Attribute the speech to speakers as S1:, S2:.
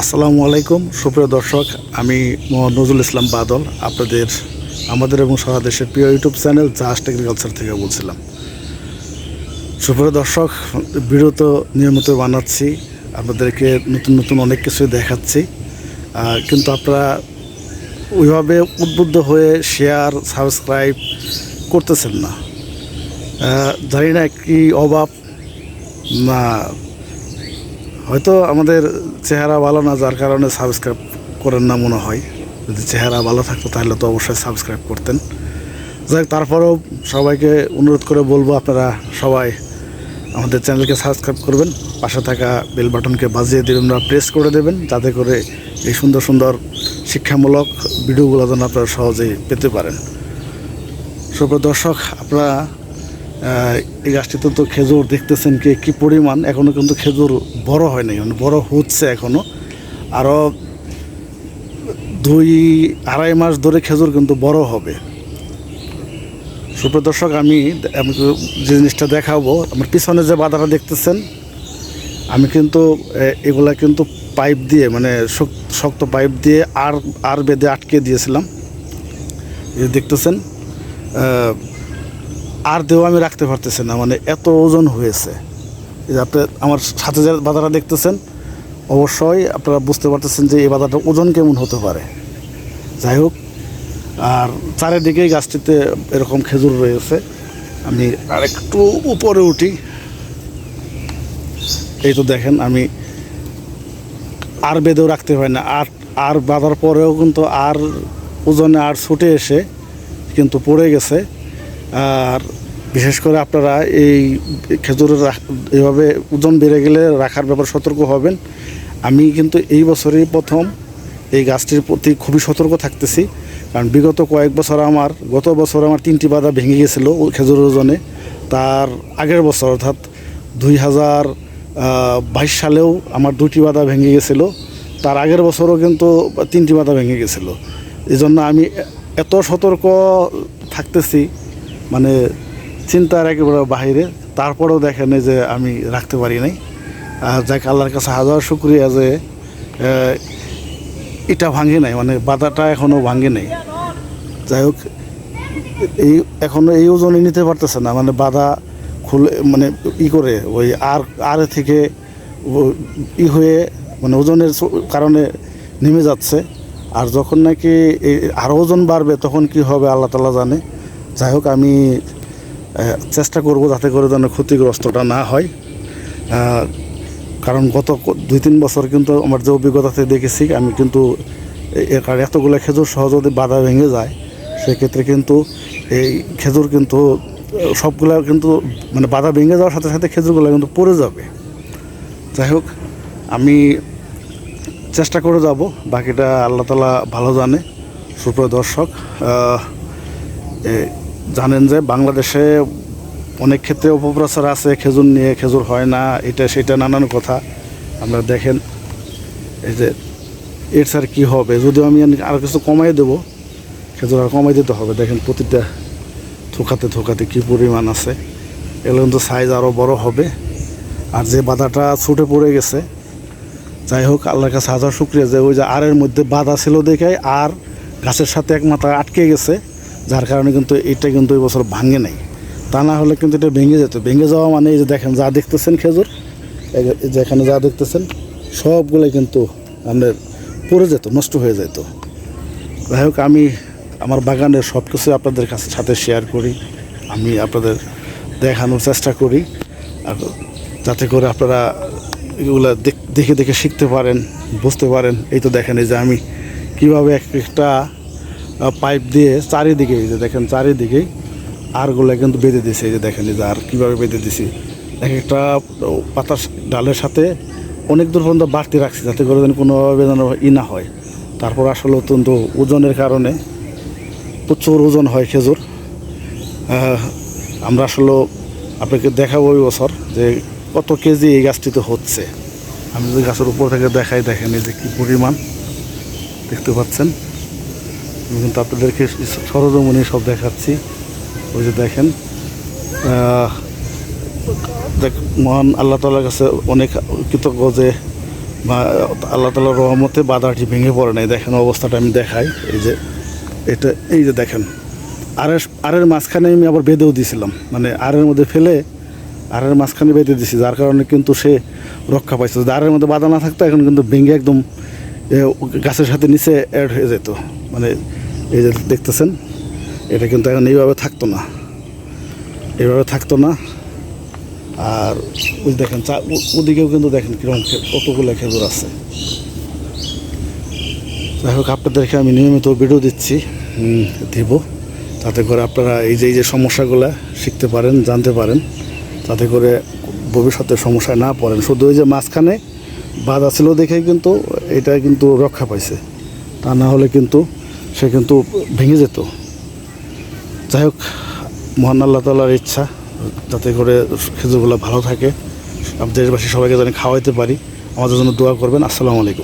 S1: আসসালামু আলাইকুম, সুপ্রিয় দর্শক, আমি মোহাম্মদ নজরুল ইসলাম বাদল, আপনাদের, আমাদের এবং সারা দেশের প্রিয় ইউটিউব চ্যানেল জাস্ট এগ্রিকালচার থেকে বলছিলাম। সুপ্রিয় দর্শক বিরত নিয়মিত বানাচ্ছি, আপনাদেরকে নতুন নতুন অনেক কিছুই দেখাচ্ছি কিন্তু আপনারা ওইভাবে উদ্বুদ্ধ হয়ে শেয়ার সাবস্ক্রাইব করতেছেন না। জানি না কি অভাব, না হয়তো আমাদের চেহারা ভালো না, যার কারণে সাবস্ক্রাইব করেন না মনে হয়। যদি চেহারা ভালো থাকতো তাহলে তো অবশ্যই সাবস্ক্রাইব করতেন। যাই তারপরেও সবাইকে অনুরোধ করে বলব, আপনারা সবাই আমাদের চ্যানেলকে সাবস্ক্রাইব করবেন। পাশে থাকা বেল বাটনকে বাজিয়ে দেবেন বা প্রেস করে দেবেন, যাতে করে এই সুন্দর সুন্দর শিক্ষামূলক ভিডিওগুলো যেন আপনারা সহজেই পেতে পারেন। সুপ্রিয় দর্শক, আপনারা এই গাছটিতে তো খেজুর দেখতেছেন কি কি পরিমাণ? এখনও কিন্তু খেজুর বড় হয় নাই মানে বড় হচ্ছে এখনও আরও দুই আড়াই মাস ধরে খেজুর কিন্তু বড় হবে। সুপ্রিয় দর্শক, আমি যে জিনিসটা দেখাবো, আমার পিছনে যে বাধাটা দেখতেছেন, আমি কিন্তু এগুলা কিন্তু পাইপ দিয়ে মানে শক- শক্ত পাইপ দিয়ে আর আর বেঁধে আটকে দিয়েছিলাম। দেখতেছেন আর দেহ আমি রাখতে পারতেছি না মানে এত ওজন হয়েছে। যে আপনি আমার সাথে যে বাধাটা দেখতেছেন, অবশ্যই আপনারা বুঝতে পারতেছেন যে এই বাধাটার ওজন কেমন হতে পারে। যাই হোক, আর চারিদিকেই গাছটিতে এরকম খেজুর রয়েছে। আমি আরেকটু উপরে উঠি। এই তো দেখেন, আমি আর বেঁধেও রাখতে পারি না। আর আর বাঁধার পরেও কিন্তু আর ওজনে আর ছুটে এসে কিন্তু পড়ে গেছে। আর বিশেষ করে আপনারা এই খেজুরের এভাবে ওজন বেড়ে গেলে রাখার ব্যাপারে সতর্ক হবেন। আমি কিন্তু এই বছরই প্রথম এই গাছটির প্রতি খুবই সতর্ক থাকতেছি। কারণ বিগত কয়েক বছর আমার, গত বছর আমার তিনটি বাধা ভেঙে গেছিল খেজুরের ওজনে। তার আগের বছর অর্থাৎ দুই হাজার বাইশ সালেও আমার দুটি বাধা ভেঙে গেছিল। তার আগের বছরও কিন্তু তিনটি বাধা ভেঙে গেছিল। এই জন্য আমি এত সতর্ক থাকতেছি মানে চিন্তার একেবারে বাহিরে। তারপরেও দেখেন যে আমি রাখতে পারি নাই। আর যাক, আল্লাহর কাছে হাজার শুক্রিয়া যে এটা ভাঙে নাই মানে বাধাটা এখনও ভাঙে নাই। যাই হোক, এই এখনও এই ওজনে নিতে পারতেছে না মানে বাধা খুলে মানে ই করে, ওই আর আর থেকে ই হয়ে মানে ওজনের কারণে নেমে যাচ্ছে। আর যখন নাকি আরও ওজন বাড়বে, তখন কি হবে, আল্লাহ তালা জানে। যাই হোক আমি চেষ্টা করব যাতে করে যেন ক্ষতিগ্রস্তটা না হয়। কারণ গত দুই তিন বছর কিন্তু আমার যে অভিজ্ঞতাতে দেখেছি, আমি কিন্তু কারণে এতগুলো খেজুর সহজ যদি বাধা ভেঙে যায়, সেক্ষেত্রে কিন্তু এই খেজুর কিন্তু, সবগুলা কিন্তু মানে বাধা ভেঙে যাওয়ার সাথে সাথে খেজুরগুলো কিন্তু পড়ে যাবে। যাই হোক আমি চেষ্টা করে যাব, বাকিটা আল্লাহ তালা ভালো জানে। সুপ্রিয় দর্শক জানেন যে বাংলাদেশে অনেক ক্ষেত্রে অপপ্রচার আছে, খেজুর নিয়ে খেজুর হয় না, এটা সেটা নানান কথা। আমরা দেখেন, এই যে এর স্যার কী হবে? যদিও আমি আর কিছু কমাই দেবো, খেজুর আর কমাই দিতে হবে। দেখেন প্রতিটা থোকাতে থোকাতে কী পরিমাণ আছে। এগুলো কিন্তু সাইজ আরও বড় হবে। আর যে বাধাটা ছুটে পড়ে গেছে, যাই হোক, আল্লাহর কাছে হাজার শুক্রিয়া। যে ওই যে আরের মধ্যে বাধা ছিল দেখে আর গাছের সাথে এক মাথা আটকে গেছে। যার কারণে কিন্তু এটা কিন্তু এই বছর ভাঙে নাই। তা না হলে কিন্তু এটা ভেঙে যেত। ভেঙে যাওয়া মানে এই যে দেখেন, যা দেখতেছেন খেজুর, এই যে- দেখতেছেন, সবগুলোই কিন্তু আপনার পড়ে যেত, নষ্ট হয়ে যেত। যাই হোক, আমি আমার বাগানের সব কিছু আপনাদের কাছে সাথে শেয়ার করি। আমি আপনাদের দেখানোর চেষ্টা করি। আর যাতে করে আপনারা এগুলো দেখে দেখে শিখতে পারেন, বুঝতে পারেন। এই তো দেখেন, এই যে আমি কীভাবে এক একটা পাইপ দিয়ে চারিদিকে এই যে দেখেন, চারিদিকে আরগুলো কিন্তু বেঁধে দিছে। এই যে দেখেন, এই যে আর কীভাবে বেঁধে দিছি। এক একটা পাতার ডালের সাথে অনেক দূর পর্যন্ত বাড়তি রাখছি যাতে করে যেন কোনোভাবে যেন ই না হয়। তারপর আসলে অত্যন্ত ওজনের কারণে প্রচুর ওজন হয় খেজুর। আমরা আসলে আপনাকে দেখাবো ওই বছর যে কত কেজি এই গাছটিতে হচ্ছে। আমি যদি গাছের উপর থেকে দেখাই, দেখেন এই যে কী পরিমাণ। দেখতে পাচ্ছেন? আমি কিন্তু আপনাদেরকে সরজমনি সব দেখাচ্ছি। ওই যে দেখেন দেখ, মহান আল্লাহ তালার কাছে অনেক কৃতজ্ঞ যে আল্লাহ তালার রহমতে বাধাটি ভেঙে পড়ে নাই। দেখেন অবস্থাটা আমি দেখাই। এই যে, এটা, এই যে দেখেন আরের আরের মাঝখানে আমি আবার বেঁধেও দিয়েছিলাম মানে আরের মধ্যে ফেলে আরের মাঝখানে বেঁধে দিয়েছি যার কারণে কিন্তু সে রক্ষা পাইছে। আরের মধ্যে বাধা না থাকতো, এখন কিন্তু ভেঙে একদম গাছের সাথে নিচে অ্যাড হয়ে যেত। মানে এই যে দেখতেছেন, এটা কিন্তু এখন এইভাবে থাকতো না। এইভাবে থাকতো না। আর ওই দেখেন, চা- ওদিকেও কিন্তু দেখেন কীরকম কতগুলো খেজুর আছে। যাই হোক, আপনাদেরকে আমি নিয়মিত ভিডিও দিচ্ছি দিব। তাতে করে আপনারা এই যে এই যে সমস্যাগুলো শিখতে পারেন, জানতে পারেন। তাতে করে ভবিষ্যতে সমস্যায় না পড়েন। শুধু ওই যে মাঝখানে বাধা ছিল দেখে কিন্তু এটা কিন্তু রক্ষা পাইছে। তা না হলে কিন্তু সে কিন্তু ভেঙে যেত। যাই হোক, মহান আল্লাহ তাল্লাহার ইচ্ছা, যাতে করে খেজুরগুলো ভালো থাকে। দেশবাসী সবাইকে যেন খাওয়াইতে পারি। আমাদের জন্য দোয়া করবেন। আসসালামু আলাইকুম।